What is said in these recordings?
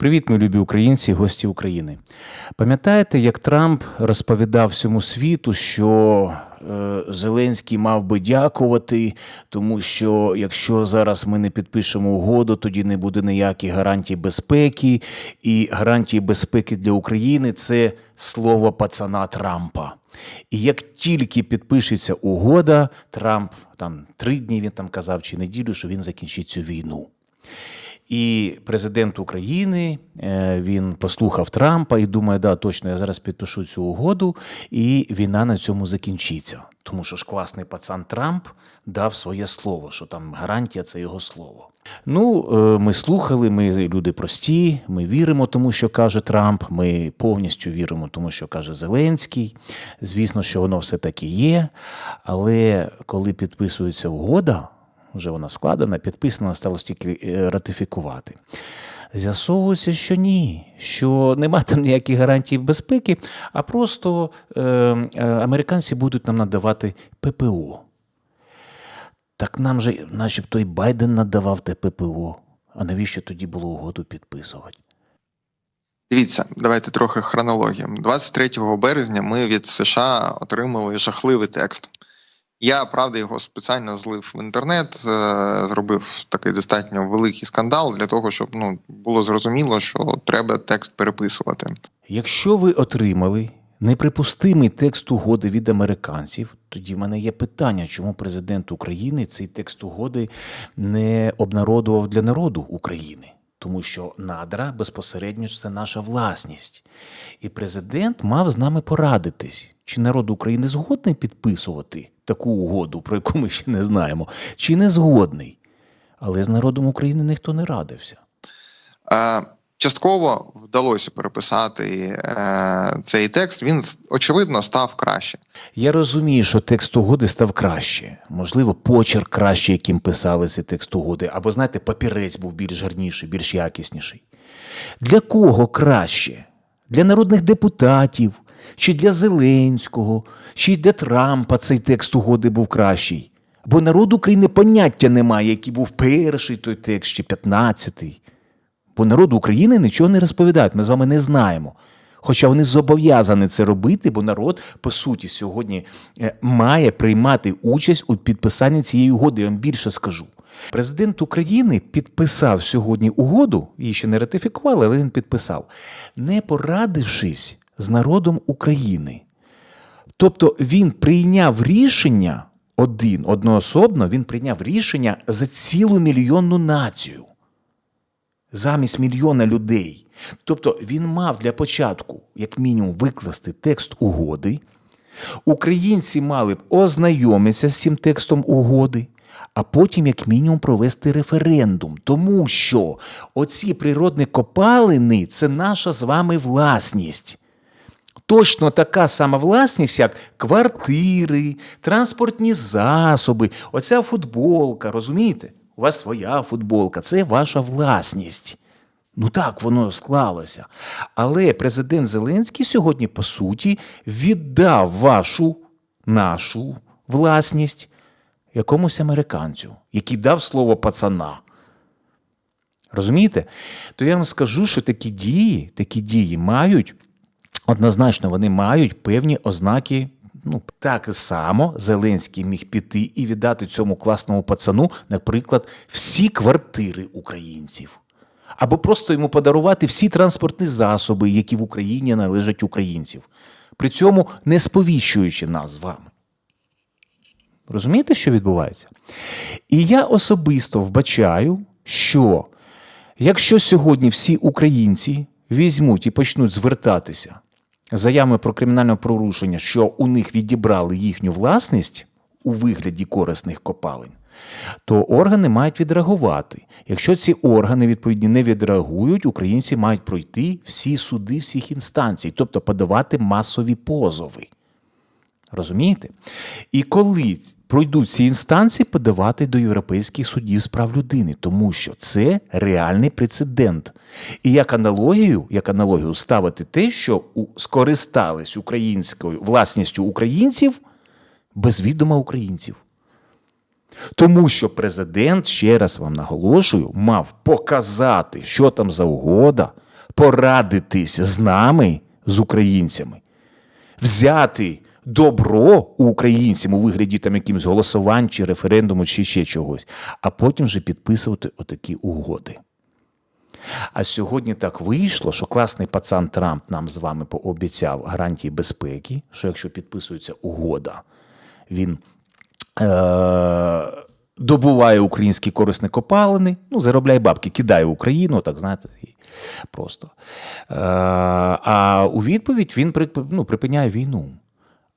Привіт, мої любі українці, гості України. Пам'ятаєте, як Трамп розповідав всьому світу, що е, Зеленський мав би дякувати, тому що якщо зараз ми не підпишемо угоду, тоді не буде ніяких гарантій безпеки, і гарантії безпеки для України це слово пацана Трампа. І як тільки підпишеться угода, Трамп там три дні він там казав чи неділю, що він закінчить цю війну. І президент України е, він послухав Трампа і думає, да, точно, я зараз підпишу цю угоду, і війна на цьому закінчиться. Тому що ж класний пацан Трамп дав своє слово, що там гарантія це його слово. Ну, е, ми слухали, ми люди прості, ми віримо тому, що каже Трамп. Ми повністю віримо тому, що каже Зеленський. Звісно, що воно все таки є. Але коли підписується угода, вже вона складена, підписана, сталося тільки е, ратифікувати. З'ясовується, що ні, що нема там ніяких гарантій безпеки, а просто е, е, американці будуть нам надавати ППО. Так нам же, начебто, і Байден надавав те ППО. А навіщо тоді було угоду підписувати? Дивіться, давайте трохи хронології. 23 березня ми від США отримали жахливий текст. Я правда його спеціально злив в інтернет, е, зробив такий достатньо великий скандал для того, щоб ну було зрозуміло, що треба текст переписувати. Якщо ви отримали неприпустимий текст угоди від американців, тоді в мене є питання, чому президент України цей текст угоди не обнародував для народу України. Тому що надра безпосередньо це наша власність. І президент мав з нами порадитись, чи народ України згодний підписувати таку угоду, про яку ми ще не знаємо, чи не згодний. Але з народом України ніхто не радився. Е, Частково вдалося переписати е, цей текст. Він очевидно став краще. Я розумію, що текст угоди став краще. Можливо, почерк краще, яким писали цей текст угоди, або, знаєте, папірець був більш гарніший, більш якісніший. Для кого краще? Для народних депутатів, чи для Зеленського, чи для Трампа цей текст угоди був кращий. Бо народ України поняття немає, який був перший той текст, чи п'ятнадцятий. Бо народу України нічого не розповідають, ми з вами не знаємо. Хоча вони зобов'язані це робити, бо народ, по суті, сьогодні е, має приймати участь у підписанні цієї угоди. Я вам більше скажу. Президент України підписав сьогодні угоду, її ще не ратифікували, але він підписав, не порадившись з народом України. Тобто він прийняв рішення один, одноособно, він прийняв рішення за цілу мільйонну націю замість мільйона людей. Тобто він мав для початку, як мінімум, викласти текст угоди. Українці мали б ознайомитися з цим текстом угоди, а потім, як мінімум, провести референдум. Тому що оці природні копалини це наша з вами власність. Точно така сама власність, як квартири, транспортні засоби, оця футболка, розумієте? У вас своя футболка, це ваша власність. Ну так воно склалося. Але президент Зеленський сьогодні, по суті, віддав вашу, нашу власність якомусь американцю, який дав слово пацана. Розумієте? То я вам скажу, що такі дії, такі дії мають, однозначно, вони мають певні ознаки Ну, так само Зеленський міг піти і віддати цьому класному пацану, наприклад, всі квартири українців. Або просто йому подарувати всі транспортні засоби, які в Україні належать українців, при цьому не сповіщуючи нас з вами. Розумієте, що відбувається? І я особисто вбачаю, що якщо сьогодні всі українці візьмуть і почнуть звертатися заяви про кримінальне порушення, що у них відібрали їхню власність у вигляді корисних копалень, то органи мають відреагувати. Якщо ці органи відповідні не відреагують, українці мають пройти всі суди всіх інстанцій, тобто подавати масові позови. Розумієте? І коли пройдуть ці інстанції, подавати до європейських судів з прав людини, тому що це реальний прецедент. І як аналогію, як аналогію ставити те, що скористались українською власністю українців без відома українців. Тому що президент, ще раз вам наголошую, мав показати, що там за угода, порадитись з нами, з українцями, взяти добро у українців у вигляді там якимось голосувань чи референдуму, чи ще чогось, а потім вже підписувати отакі угоди. А сьогодні так вийшло, що класний пацан Трамп нам з вами пообіцяв гарантії безпеки, що якщо підписується угода, він е- добуває українські корисні копалини, ну, заробляє бабки, кидає Україну, так знаєте, і просто. Е- а у відповідь він ну, припиняє війну.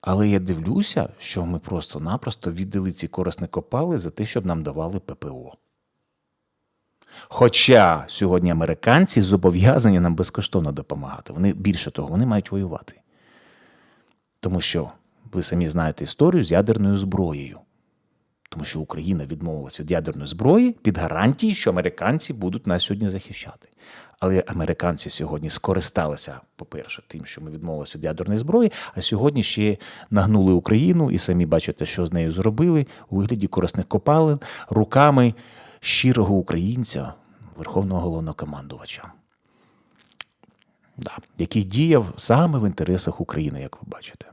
Але я дивлюся, що ми просто-напросто віддали ці корисні копали за те, щоб нам давали ППО. Хоча сьогодні американці зобов'язані нам безкоштовно допомагати. Вони більше того, вони мають воювати. Тому що ви самі знаєте історію з ядерною зброєю. Тому що Україна відмовилася від ядерної зброї під гарантією, що американці будуть нас сьогодні захищати. Але американці сьогодні скористалися, по-перше, тим, що ми відмовилися від ядерної зброї, а сьогодні ще нагнули Україну і самі бачите, що з нею зробили у вигляді корисних копалин руками щирого українця, верховного головнокомандувача, да, який діяв саме в інтересах України, як ви бачите.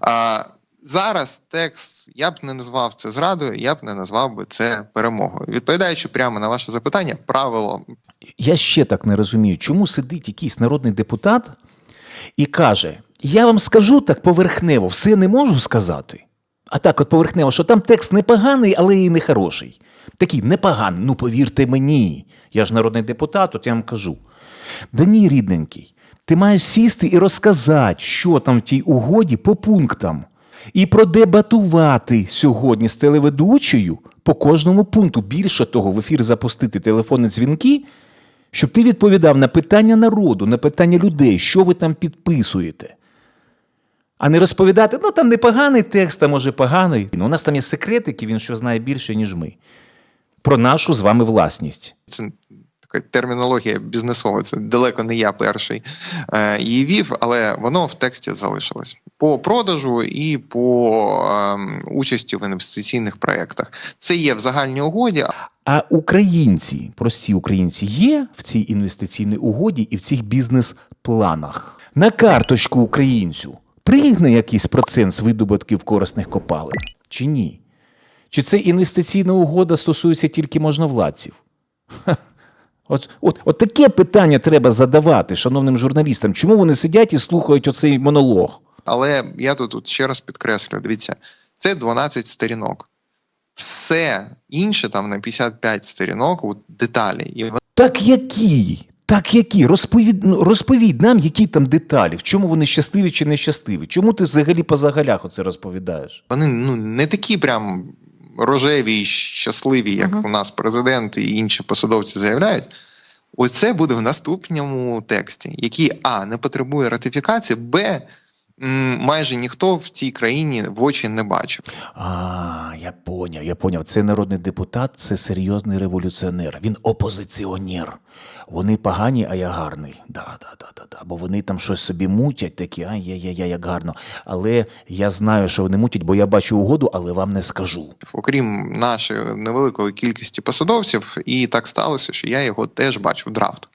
А, зараз текст я б не назвав це зрадою, я б не назвав би це перемогою. Відповідаючи прямо на ваше запитання, правило Я ще так не розумію, чому сидить якийсь народний депутат і каже: Я вам скажу так поверхнево, все не можу сказати. А так, от поверхнево, що там текст непоганий, але і не хороший. Такий непоганий, ну повірте мені. Я ж народний депутат, от я вам кажу. Да ні, рідненький, ти маєш сісти і розказати, що там в тій угоді по пунктам. І продебатувати сьогодні з телеведучою по кожному пункту. Більше того, в ефір запустити телефонні дзвінки, щоб ти відповідав на питання народу, на питання людей, що ви там підписуєте. А не розповідати, ну там непоганий текст, а може поганий. Ну, у нас там є секретики, він що знає більше, ніж ми. Про нашу з вами власність. це така термінологія бізнесова. Це далеко не я перший е, її вів, але воно в тексті залишилось по продажу і по е, участі в інвестиційних проєктах. Це є в загальній угоді. А українці, прості українці, є в цій інвестиційній угоді і в цих бізнес-планах. На карточку українцю пригне якийсь процент з видобутків корисних копалин чи ні? Чи це інвестиційна угода стосується тільки можновладців? От, от, от таке питання треба задавати шановним журналістам. Чому вони сидять і слухають оцей монолог? Але я тут, тут ще раз підкреслю: дивіться, це 12 сторінок. Все інше там на 55 сторінок, от деталі. І Так які? Так які? Розповідь, ну, розповідь нам, які там деталі, в чому вони щасливі чи нещасливі. Чому ти взагалі по загалях оце розповідаєш? вони ну не такі прям рожеві і щасливі, як Мгм. у нас президент і інші посадовці заявляють. Ось це буде в наступному тексті, який а не потребує ратифікації, б майже ніхто в цій країні в очі не бачив. А, я поняв, я поняв. Це народний депутат, це серйозний революціонер. Він опозиціонер. Вони погані, а я гарний. Да, да, да, да, да. Бо вони там щось собі мутять, такі, ай я я я як гарно. Але я знаю, що вони мутять, бо я бачу угоду, але вам не скажу. Окрім нашої невеликої кількості посадовців, і так сталося, що я його теж бачив драфт.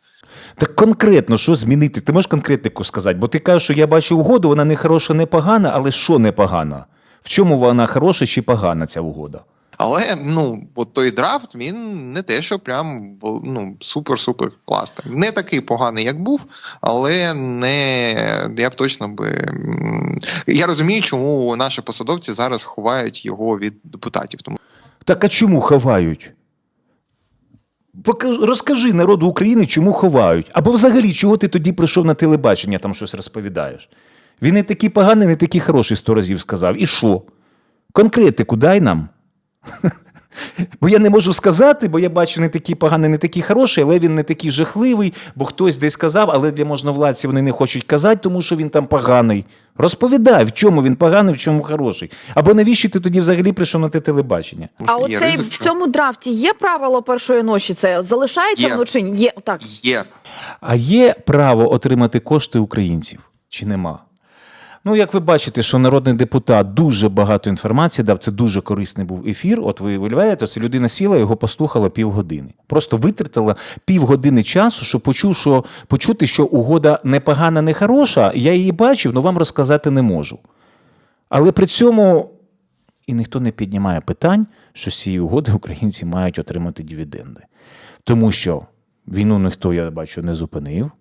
Так конкретно, що змінити? Ти можеш конкретику сказати? Бо ти кажеш, що я бачу угоду, вона не хороша, не погана, але що не погана? В чому вона хороша чи погана, ця угода? Але ну, от той драфт він не те, що прям ну, супер-супер класний. Не такий поганий, як був, але не я б точно би. Я розумію, чому наші посадовці зараз ховають його від депутатів. Тому Так а чому ховають? Розкажи народу України, чому ховають. Або взагалі, чого ти тоді прийшов на телебачення, там щось розповідаєш. Він не такий поганий, не такий хороший сто разів сказав. І що? Конкретику дай нам. Бо я не можу сказати, бо я бачу не такий поганий, не такий хороший, але він не такий жахливий, бо хтось десь сказав, але для можновладців вони не хочуть казати, тому що він там поганий. Розповідай, в чому він поганий, в чому хороший. Або навіщо ти тоді взагалі прийшов на те телебачення? А є оцей ризик, в що цьому драфті є правило першої ночі? Це залишається Є. ні? Є так. є. А є право отримати кошти українців чи нема? Ну, як ви бачите, що народний депутат дуже багато інформації дав, це дуже корисний був ефір. От ви уявляєте, це людина сіла, його послухала півгодини. Просто витратила півгодини часу, щоб почув, що, почути, що угода не погана, не хороша. Я її бачив, але вам розказати не можу. Але при цьому і ніхто не піднімає питань, що з цієї угоди українці мають отримати дивіденди. Тому що війну ніхто, я бачу, не зупинив.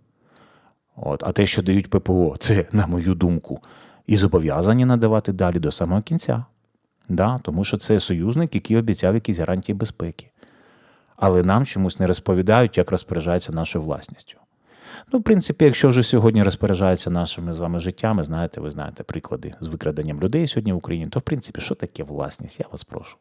От, а те, що дають ППО, це, на мою думку, і зобов'язані надавати далі до самого кінця. Да, тому що це союзник, який обіцяв якісь гарантії безпеки. Але нам чомусь не розповідають, як розпоряджається нашою власністю. Ну, в принципі, якщо вже сьогодні розпоряджаються нашими з вами життями, знаєте, ви знаєте приклади з викраденням людей сьогодні в Україні, то в принципі, що таке власність? Я вас прошу.